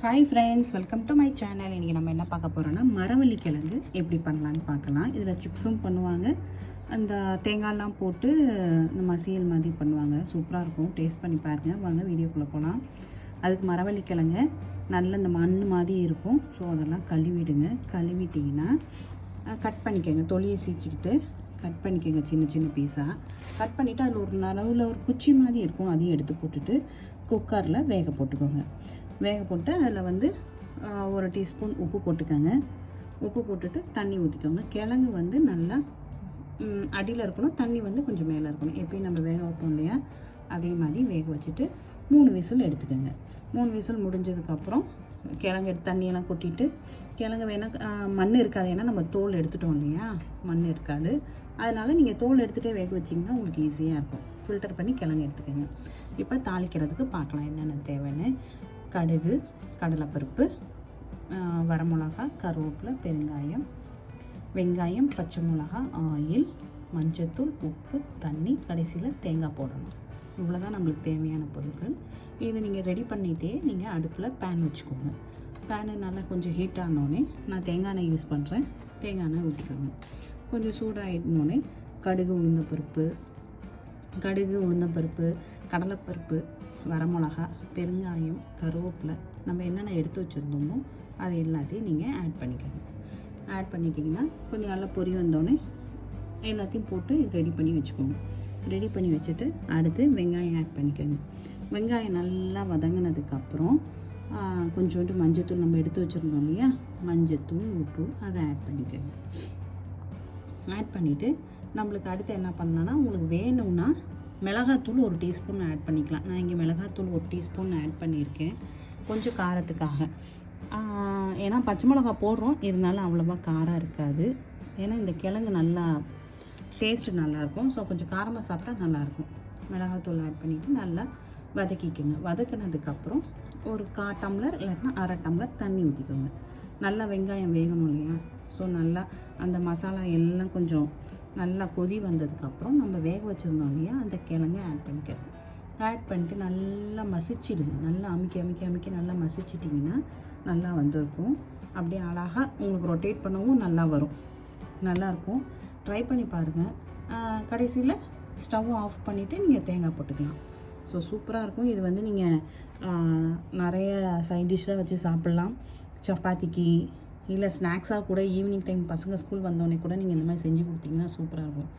Hi friends welcome to my channel இன்றைக்கி நம்ம என்ன பார்க்க போகிறோன்னா மரவள்ளி கிழங்கு எப்படி பண்ணலான்னு பார்க்கலாம். இதில் சிப்ஸும் பண்ணுவாங்க. அந்த தேங்காய்லாம் போட்டு இந்த மசியல் மாதிரி பண்ணுவாங்க. சூப்பராக இருக்கும். டேஸ்ட் பண்ணி பாருங்கள் வாங்க வீடியோக்குள்ளே போகலாம் அதுக்கு மரவள்ளி கிழங்கு நல்ல இந்த மண் மாதிரி இருக்கும். ஸோ அதெல்லாம் கழுவிடுங்க. கழுவிட்டிங்கன்னா கட் பண்ணிக்கோங்க. தொலியை சீச்சிக்கிட்டு கட் பண்ணிக்கோங்க. சின்ன சின்ன பீஸாக கட் பண்ணிவிட்டு அதில் ஒரு நடுவில் ஒரு குச்சி மாதிரி இருக்கும். அதையும் எடுத்து போட்டுட்டு குக்கரில் வேக போட்டுக்கோங்க. வேக போட்டு அதில் வந்து ஒரு டீஸ்பூன் உப்பு போட்டுக்கோங்க. உப்பு போட்டுட்டு தண்ணி ஊற்றிக்கோங்க கிழங்கு வந்து நல்லா அடியில் இருக்கணும். தண்ணி வந்து கொஞ்சம் மேலே இருக்கணும். எப்பயும் நம்ம வேக வைப்போம் இல்லையா? அதே மாதிரி வேக வச்சுட்டு மூணு விசில் எடுத்துக்கோங்க. மூணு விசில் முடிஞ்சதுக்கப்புறம் கிழங்கு எடுத்து தண்ணியெல்லாம் கொட்டிட்டு கிழங்கு வேணால் மண் இருக்காது. ஏன்னா நம்ம தோல் எடுத்துட்டோம் இல்லையா? மண் இருக்காது. அதனால் நீங்கள் தோல் எடுத்துகிட்டே வேக வச்சிங்கன்னா உங்களுக்கு ஈஸியாக இருக்கும். ஃபில்டர் பண்ணி கிழங்கு எடுத்துக்கோங்க. இப்போ தாளிக்கிறதுக்கு பார்க்கலாம் என்னென்ன தேவைன்னு. கடுகு கடலைப்பருப்பு வரமிளகா கருவேப்பிலை பெருங்காயம் வெங்காயம் பச்சை மிளகா ஆயில் மஞ்சத்தூள் உப்பு தண்ணி கடைசியில் தேங்காய் போடணும். இவ்வளோ தான் நம்மளுக்கு தேவையான பொருட்கள். இது நீங்கள் ரெடி பண்ணிகிட்டே நீங்கள் அடுப்பில் பேன் வச்சுக்கோங்க. பேனு நல்லா கொஞ்சம் ஹீட் ஆனோடனே நான் தேங்காய் எண்ணெய் யூஸ் பண்ணுறேன் தேங்காய் எண்ணெய் ஊற்றிக்கோங்க கொஞ்சம் சூடாகிடனோடனே கடுகு உளுந்த பருப்பு கடுகு உளுந்தம்பருப்பு கடலைப்பருப்பு வரமிளகா பெருங்காயம் கருவேப்பிலை நம்ம என்னென்ன எடுத்து வச்சுருந்தோமோ அது எல்லாத்தையும் நீங்கள் ஆட் பண்ணிக்கோங்க. ஆட் பண்ணிட்டீங்கன்னா கொஞ்சம் நல்லா பொரி வந்தோடனே எல்லாத்தையும் போட்டு ரெடி பண்ணி வச்சுக்கோங்க. ரெடி பண்ணி வச்சுட்டு அடுத்து வெங்காயம் ஆட் பண்ணிக்கோங்க. வெங்காயம் நல்லா வதங்கினதுக்கப்புறம் கொஞ்சோண்டு மஞ்சத்தூள் நம்ம எடுத்து வச்சுருந்தோம் இல்லையா? மஞ்சத்தூள் உப்பு அதை ஆட் பண்ணிக்கோங்க. ஆட் பண்ணிவிட்டு நம்மளுக்கு அடுத்து என்ன பண்ணலான்னா உங்களுக்கு வேணும்னா மிளகாத்தூள் ஒரு டீஸ்பூன் ஆட் பண்ணிக்கலாம். நான் இங்கே மிளகாத்தூள் ஒரு டீஸ்பூன் ஆட் பண்ணியிருக்கேன். கொஞ்சம் காரத்துக்காக. ஏன்னா பச்சை மிளகா போடுறோம். இருந்தாலும் அவ்வளோவா காரம் இருக்காது. ஏன்னா இந்த கிழங்கு நல்லா டேஸ்ட்டு நல்லாயிருக்கும் ஸோ கொஞ்சம் காரமாக சாப்பிட்டா நல்லாயிருக்கும் மிளகாத்தூள் ஆட் பண்ணிவிட்டு நல்லா வதக்கிக்கோங்க. வதக்கினதுக்கப்புறம் ஒரு கா டம்ளர் இல்லைன்னா அரை டம்ளர் தண்ணி ஊற்றிக்கோங்க நல்லா வெங்காயம் வேகணும் இல்லையா? ஸோ நல்லா அந்த மசாலா எல்லாம் கொஞ்சம் நல்லா கொதி வந்ததுக்கப்புறம் நம்ம வேக வச்சுருந்தோம் இல்லையா அந்த கிழங்கை ஆட் பண்ணிக்கிறோம் ஆட் பண்ணிட்டு நல்லா மசிச்சிடுங்க. நல்லா அமுக்கி அமுக்கி அமுக்கி நல்லா மசிச்சிட்டிங்கன்னா நல்லா வந்திருக்கும். அப்படியே அழகாக உங்களுக்கு ரொட்டேட் பண்ணவும் நல்லா வரும். நல்லாயிருக்கும் ட்ரை பண்ணி பாருங்கள் கடைசியில் ஸ்டவ் ஆஃப் பண்ணிவிட்டு நீங்கள் தேங்காய் போட்டுக்கலாம். ஸோ சூப்பராக இருக்கும். இது வந்து நீங்கள் நிறைய சைட் டிஷ்ஷாக வச்சு சாப்பிட்லாம். சப்பாத்திக்கு இல்லை ஸ்நாக்ஸாக கூட ஈவினிங் டைம் பசங்க ஸ்கூல் வந்தோடனே கூட நீங்கள் இந்த மாதிரி செஞ்சு கொடுத்தீங்கன்னா சூப்பராக இருக்கும்.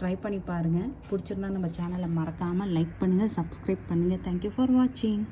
ட்ரை பண்ணி பாருங்கள் பிடிச்சிருந்தா நம்ம சேனலை மறக்காமல் லைக் பண்ணுங்கள் சப்ஸ்கிரைப் பண்ணுங்கள் தேங்க்யூ ஃபார் வாட்சிங்